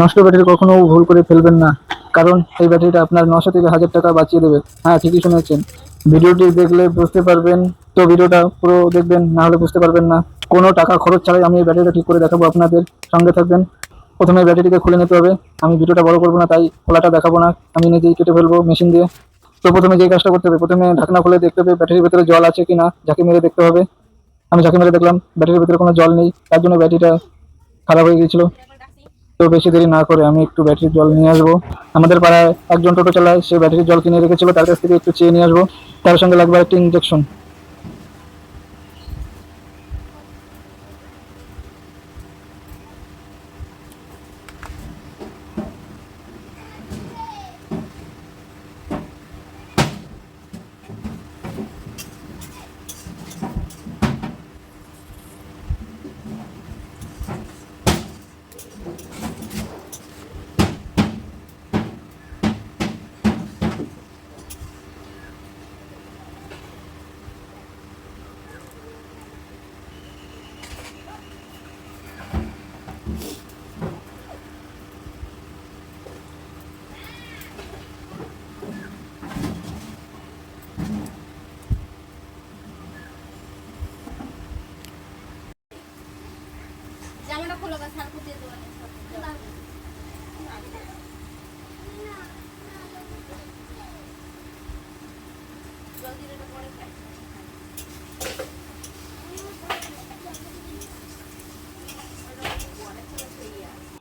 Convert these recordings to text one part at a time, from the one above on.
নষ্ট ব্যাটারি কখনো ভুল করে ফেলবেন না। কারণ এই ব্যাটারিটা আপনার নশো থেকে হাজার টাকা বাঁচিয়ে দেবে। হ্যাঁ ঠিকই শুনেছেন। ভিডিওটি দেখলে বুঝতে পারবেন। তো ভিডিওটা পুরো দেখবেন, না হলে বুঝতে পারবেন না। কোনো টাকা খরচ ছাড়াই আমি এই ব্যাটারিটা ঠিক করে দেখাবো আপনাদের সঙ্গে থাকবেন। প্রথমে ব্যাটারিটিকে খুলে নিতে হবে। আমি ভিডিওটা বড় করব না, তাই খোলাটা দেখাবো না। আমি নিজেই কেটে ফেলব মেশিন দিয়ে। তো প্রথমে যে কাজটা করতে হবে, প্রথমে ঢাকনা খুলে দেখতে হবে ব্যাটারির ভেতরে জল আছে কি না ঝাঁকি মেরে দেখতে হবে। আমি ঝাঁকি মেরে দেখলাম, ব্যাটারির ভেতরে কোনো জল নেই। তার জন্য ব্যাটারিটা খারাপ হয়ে গিয়েছিল। তো বেশি দেরি না করে আমি একটু ব্যাটারির জল নিয়ে আসব। আমাদের পাড়ায় একজন টোটো চালায়, সে ব্যাটারির জল কিনে রেখেছিল, তার কাছ থেকে একটু চেয়ে নিয়ে আসব। তার সঙ্গে লাগবে একটা ইঞ্জেকশন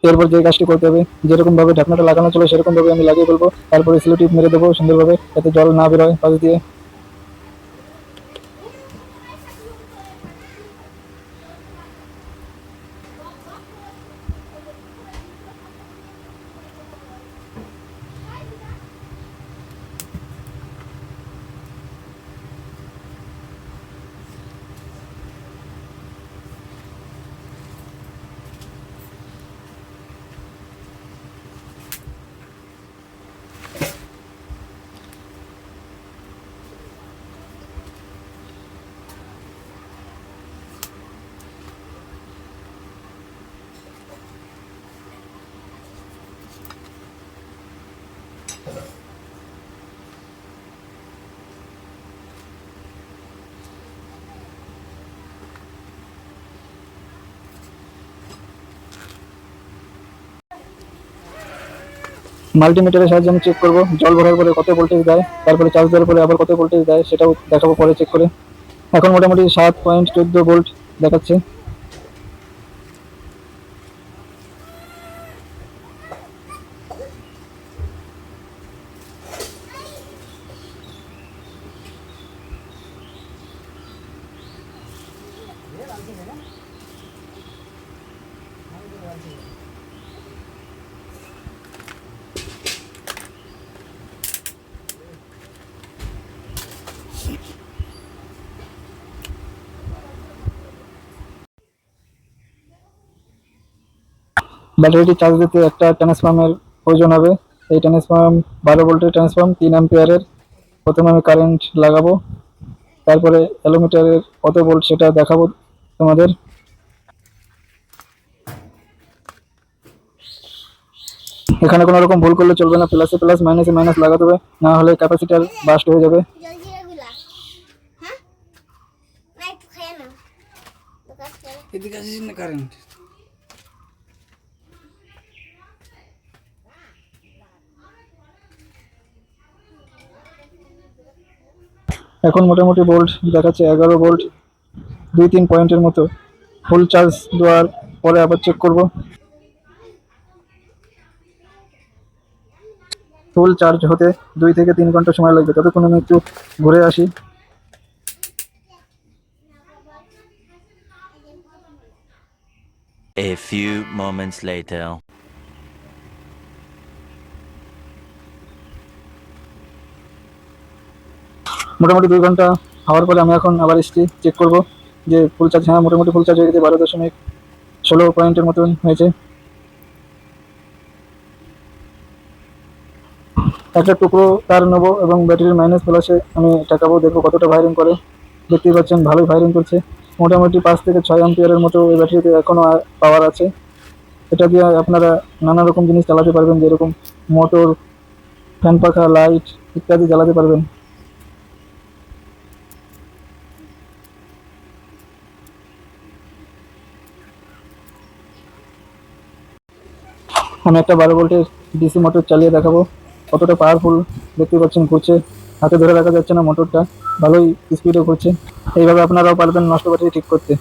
এরপর যে কাজটি করতে হবে, যেরকম ভাবে ঢাকনাটা লাগানো ছিল সেরকম ভাবে আমি লাগিয়ে ফেলব। তারপরে স্লো টিপ মেরে দেবো সুন্দরভাবে, যাতে জল না বেরোয় পাশ দিয়ে। মাল্টিমিটারের সাহায্যে আমি চেক করব। জল ভরার পরে কত ভোল্টেজ দেয়, তারপরে চার্জ দেওয়ার পরে আবার কত ভোল্টেজ দেয়, সেটাও দেখাবো পরে চেক করে। এখন মোটামুটি সাত পয়েন্ট চোদ্দ ভোল্ট দেখাচ্ছে। ব্যাটারিটি চার্জ দিতে একটা ট্রান্সফর্মের প্রয়োজন হবে। এই ট্রান্সফর্ম বারো ভোল্টের ট্রান্সফর্ম তিন অ্যাম্পিয়ারের প্রথমে আমি কারেন্ট লাগাবো। তারপরে অ্যালোমিটারের কত ভোল্ট সেটা দেখাবো তোমাদের। এখানে কোনো রকম ভুল করলে চলবে না। প্লাসে প্লাস মাইনাসে মাইনাস লাগাতে হবে। না হলে ক্যাপাসিটার বাস্ট হয়ে যাবে। জলদি এগুলা হ্যাঁ এদিকে আসিস না কারেন্ট এখন মোটামুটি ভোল্ট দেখাচ্ছে এগারো বোল্ট, দুই তিন পয়েন্টের মতো। ফুল চার্জ দেওয়ার পরে আবার চেক করব। ফুল চার্জ হতে দুই থেকে তিন ঘণ্টা সময় লাগবে। ততক্ষণ আমি একটু ঘুরে আসি। A few moments later. মোটামুটি দুই ঘণ্টা হওয়ার পরে আমি এখন আবার এসছি চেক করব যে ফুল চার্জ হ্যাঁ মোটামুটি ফুল চার্জ হয়ে গেছে বারো দশমিক ষোলো পয়েন্টের মতন হয়েছে। একটা টুকরো তার নেব এবং ব্যাটারির মাইনাস প্লাসে আমি টাকাবো দেখব কতটা ফায়ারিং করে। দেখতেই পাচ্ছেন, ভালোই ফায়ারিং করছে। মোটামুটি পাঁচ থেকে ছয় অ্যাম্পিয়ারের মতো এই ব্যাটারিতে এখনও পাওয়ার আছে। এটা দিয়ে আপনারা নানা রকম জিনিস চালাতে পারবেন, যেরকম মোটর ফ্যান পাখা লাইট ইত্যাদি জ্বালাতে পারবেন। আমি একটা বারো ভোল্টের ডিসি মোটর চালিয়ে দেখাবো। কতটা পাওয়ারফুল দেখতে পাচ্ছেন, ঘুরছে। হাতে ধরে রাখা যাচ্ছে না মোটরটা ভালোই স্পিডে ঘুরছে। এইভাবে আপনারাও পারবেন নষ্ট ব্যাটারি ঠিক করতে।